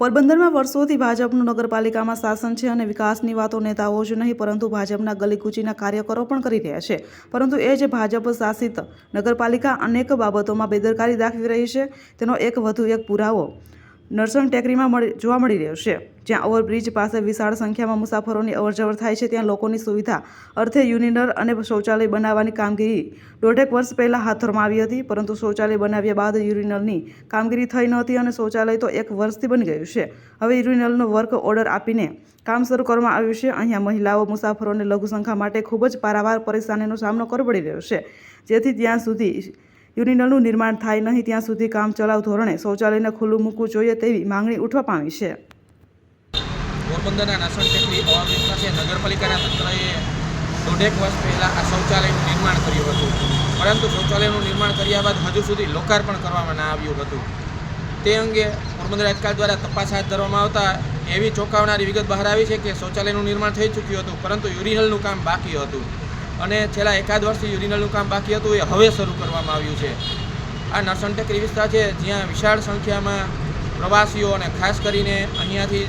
પોરબંદરમાં વર્ષોથી ભાજપનું નગરપાલિકામાં શાસન છે અને વિકાસની વાતો નેતાઓ જ નહીં, પરંતુ ભાજપના ગલીકૂચીના કાર્યકરો પણ કરી રહ્યા છે. પરંતુ એ જ ભાજપ શાસિત નગરપાલિકા અનેક બાબતોમાં બેદરકારી દાખવી રહી છે. તેનો એક વધુ એક પુરાવો નરસણ ટેકરીમાં મળી જોવા મળી રહ્યો છે. જ્યાં ઓવરબ્રિજ પાસે વિશાળ સંખ્યામાં મુસાફરોની અવરજવર થાય છે, ત્યાં લોકોની સુવિધા અર્થે યુનિનર અને શૌચાલય બનાવવાની કામગીરી દોઢેક વર્ષ પહેલાં હાથ ધરવામાં આવી હતી, પરંતુ શૌચાલય બનાવ્યા બાદ યુરિનલની કામગીરી થઈ નહોતી અને શૌચાલય તો એક વર્ષથી બની ગયું છે. હવે યુરિનલનો વર્ક ઓર્ડર આપીને કામ શરૂ કરવામાં આવ્યું છે. અહીંયા મહિલાઓ, મુસાફરોને લઘુ સંખ્યા માટે ખૂબ જ પારાવાર પરેશાનીનો સામનો કરવો પડી રહ્યો છે. જેથી ત્યાં સુધી યુરિનલનું નિર્માણ થાય નહીં, ત્યાં સુધી કામ ચલાવ ધોરણે શૌચાલયને ખુલ્લું મૂકવું જોઈએ તેવી માંગણી ઉઠવા પામી છે. પોરબંદરના નાસણ ટેકરી અવામી પાસે નગરપાલિકાના તંત્રએ દોઢેક વર્ષ પહેલાં આ શૌચાલયનું નિર્માણ કર્યું હતું. પરંતુ શૌચાલયનું નિર્માણ કર્યા બાદ હજુ સુધી લોકાર્પણ કરવામાં ના આવ્યું હતું. તે અંગે પોરબંદર આજકાલ દ્વારા તપાસ હાથ ધરવામાં આવતા એવી ચોંકાવનારી વિગત બહાર આવી છે કે શૌચાલયનું નિર્માણ થઈ ચૂક્યું હતું, પરંતુ યુરિનલનું કામ બાકી હતું. અને છેલ્લા એકાદ વર્ષથી યુરિનલનું કામ બાકી હતું એ હવે શરૂ કરવામાં આવ્યું છે. આ નરસણ ટેકરી વિસ્તાર છે, જ્યાં વિશાળ સંખ્યામાં પ્રવાસીઓ અને ખાસ કરીને અહીંયાથી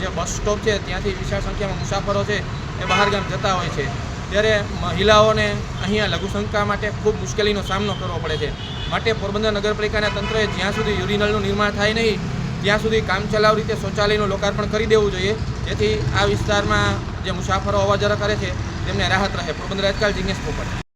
જે બસ સ્ટોપ છે, ત્યાંથી વિશાળ સંખ્યામાં મુસાફરો છે, એ બહારગામ જતા હોય છે. ત્યારે મહિલાઓને અહીંયા લઘુશંકા માટે ખૂબ મુશ્કેલીનો સામનો કરવો પડે છે. માટે પોરબંદર નગરપાલિકાના તંત્રએ જ્યાં સુધી યુરિનલનું નિર્માણ થાય નહીં, ત્યાં સુધી કામચલાઉ રીતે શૌચાલયનું લોકાર્પણ કરી દેવું જોઈએ. જેથી આ વિસ્તારમાં જે મુસાફરો અવાજરા કરે છે, તેમને રાહત રહે. પોરબંદર આજકાલ જિજ્ઞેશ પોપટ.